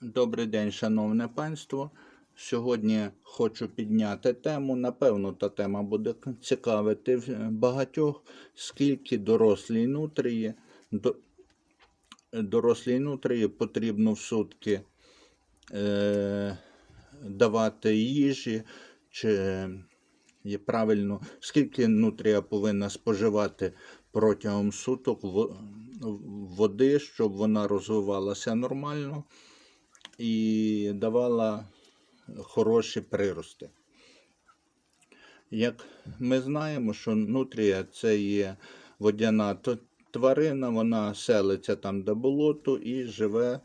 Добрий день, шановне панство. Сьогодні хочу підняти тему. Напевно, та тема буде цікавити багатьох, скільки дорослій нутрії, до, дорослій нутрії потрібно в сутки е, давати їжі, чи є правильно, скільки нутрія повинна споживати протягом суток во- води, щоб вона розвивалася нормально і давала хороші прирости. Як ми знаємо, що нутрія це є водяна тварина, вона селиться там, де болото, і живе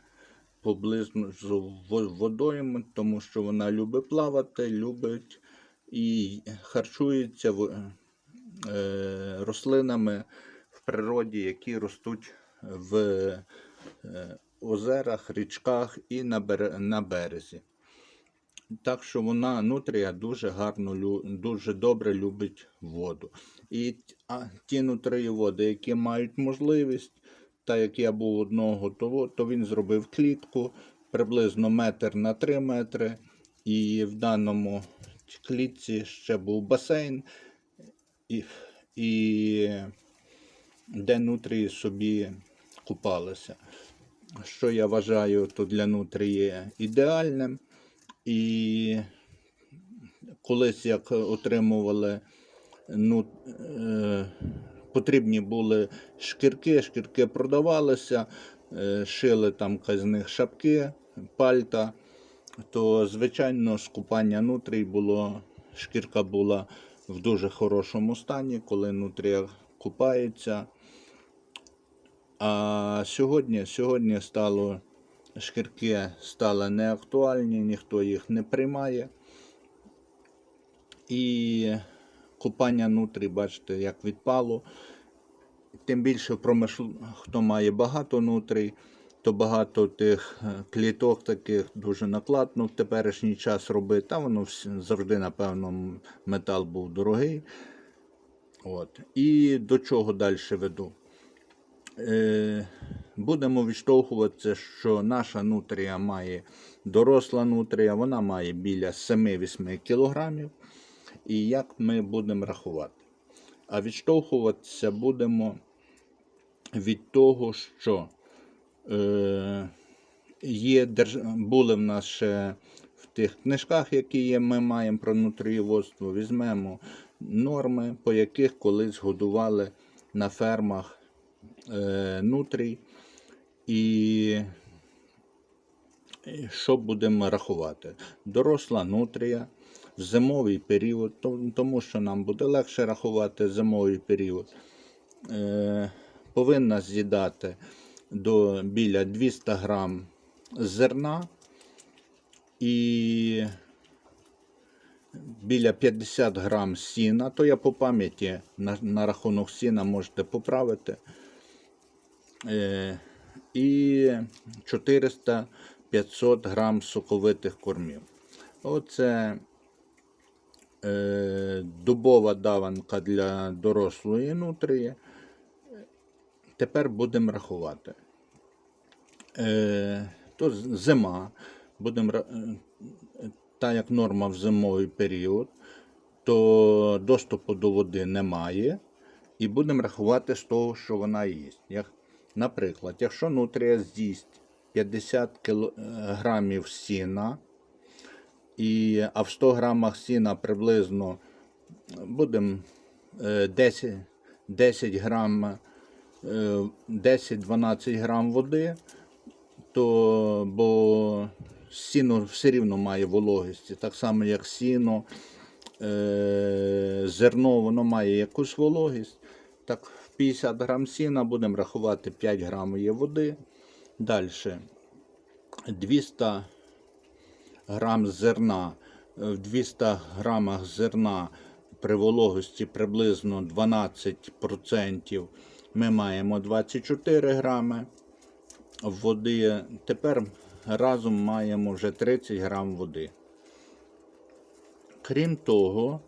поблизу водойми, тому що вона любить плавати, любить і харчується е, рослинами в природі, які ростуть в е, озерах, річках і на, бере- на березі. Так що вона нутрія дуже гарно, дуже добре любить воду. І ті нутриєводи, які мають можливість, так як я був одного, то, то він зробив клітку приблизно метр на 3 метри. І в даному клітці ще був басейн, і, і де нутрії собі купалися. Що я вважаю то для нутрії ідеальним. І колись як отримували, ну, е, потрібні були шкірки, шкірки продавалися, е, шили там з них шапки, пальта, то, звичайно, скупання нутрій було, шкірка була в дуже хорошому стані, коли нутрія купається. А сьогодні, сьогодні стало шкірки стали неактуальні, ніхто їх не приймає. І купання нутрі, бачите, як відпало. Тим більше промишл... хто має багато нутрій, то багато тих е, кліток таких дуже накладно в теперішній час робити. Та воно завжди, напевно, метал був дорогий. От. І до чого далі веду? Е, будемо відштовхуватися, що наша нутрія має доросла нутрія, вона має біля 7-8 кілограмів. І як ми будемо рахувати? А відштовхуватися будемо від того, що е, є були в нас ще в тих книжках, які є, ми маємо про нутрієводство, візьмемо норми, по яких колись годували на фермах нутрій. І і що будемо рахувати? Доросла нутрія в зимовий період, тому що нам буде легше рахувати зимовий період, е, повинна з'їдати до біля 200 грам зерна і біля 50 грам сіна, то я по пам'яті на, на рахунок сіна можете поправити. Е, і 400-500 грам соковитих кормів. Оце е, дубова даванка для дорослої нутрії. Тепер будемо рахувати. Е, то зима. Будемо, ра- е, та як норма в зимовий період, то доступу до води немає. І будемо рахувати з того, що вона їсть. Наприклад, якщо нутрія з'їсть 50 кіло, е, сіна, і, а в 100 грамах сіна приблизно будемо е, 10, 10 грам, е, 10-12 грам води, то бо сіно все рівно має вологість, так само як сіно, е, зерно воно має якусь вологість. Так, 50 грам сіна будемо рахувати 5 грам є води. Далі 200 грам зерна. В 200 грамах зерна при вологості приблизно 12% ми маємо 24 грами води. Тепер разом маємо вже 30 грам води. Крім того,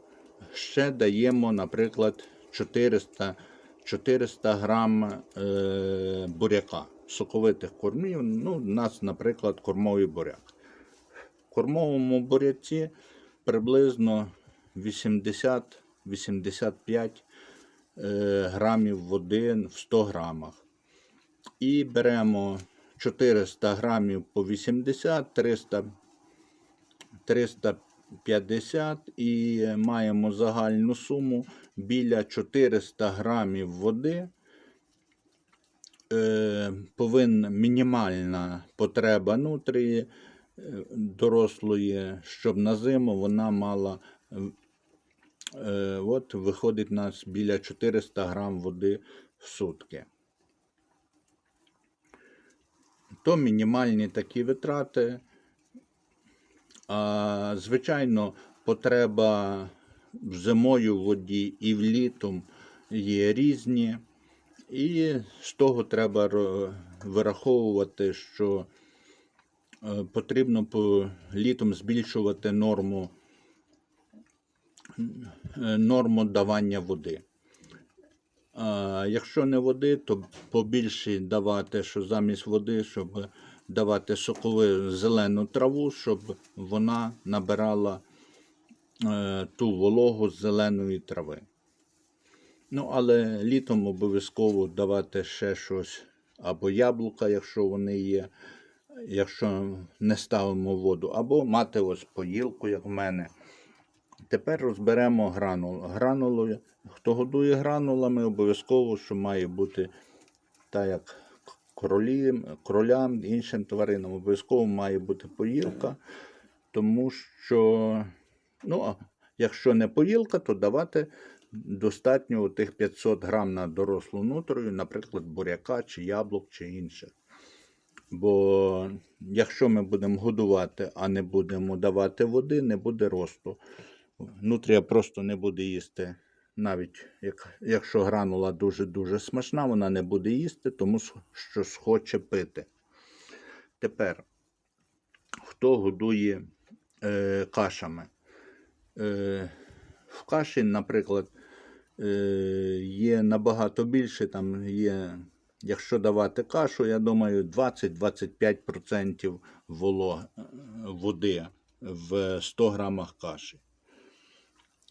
ще даємо, наприклад, 400, 400 грам е, буряка. соковитих кормів. Ну, у нас, наприклад, кормовий буряк. В кормовому буряці приблизно 80-85 е, грамів води в 100 грамах. І беремо 400 грамів по 80, 300, 350 і маємо загальну суму біля 400 грамів води. Е, повинна мінімальна потреба нутрії е, дорослої, щоб на зиму вона мала е, от виходить у нас біля 400 грам води в сутки. То мінімальні такі витрати. А, звичайно, потреба в зимою в воді і влітом є різні. І з того треба вираховувати, що е, потрібно по літом збільшувати норму, е, норму давання води. А якщо не води, то побільше давати, що замість води, щоб давати сокову зелену траву, щоб вона набирала е, ту вологу з зеленої трави. Ну, але літом обов'язково давати ще щось або яблука, якщо вони є, якщо не ставимо воду, або мати ось поїлку, як в мене. Тепер розберемо гранулу. Гранулу, хто годує гранулами, обов'язково, що має бути так як кролі, кролям, іншим тваринам, обов'язково має бути поїлка, тому що, ну, якщо не поїлка, то давати достатньо тих 500 грам на дорослу нутрію, наприклад, буряка чи яблук чи інше. Бо якщо ми будемо годувати, а не будемо давати води, не буде росту. Нутрія просто не буде їсти. Навіть як, якщо гранула дуже-дуже смачна, вона не буде їсти, тому що схоче пити. Тепер, хто годує е, кашами? Е, в каші, наприклад, е, є набагато більше, там є, якщо давати кашу, я думаю, 20-25% волог, е, води в 100 грамах каші.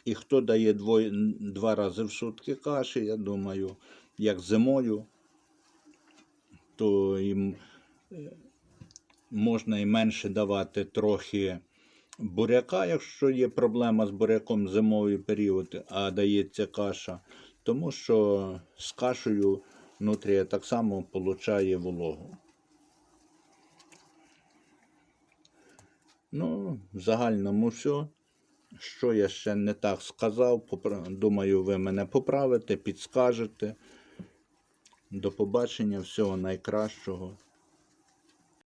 І хто дає двоє, два рази в сутки каші, я думаю, як зимою, то їм е, можна і менше давати трохи буряка, якщо є проблема з буряком зимовий період, а дається каша, тому що з кашею нутрія так само получає вологу. Ну, в загальному все. Що я ще не так сказав, думаю, ви мене поправите, підскажете. До побачення, всього найкращого.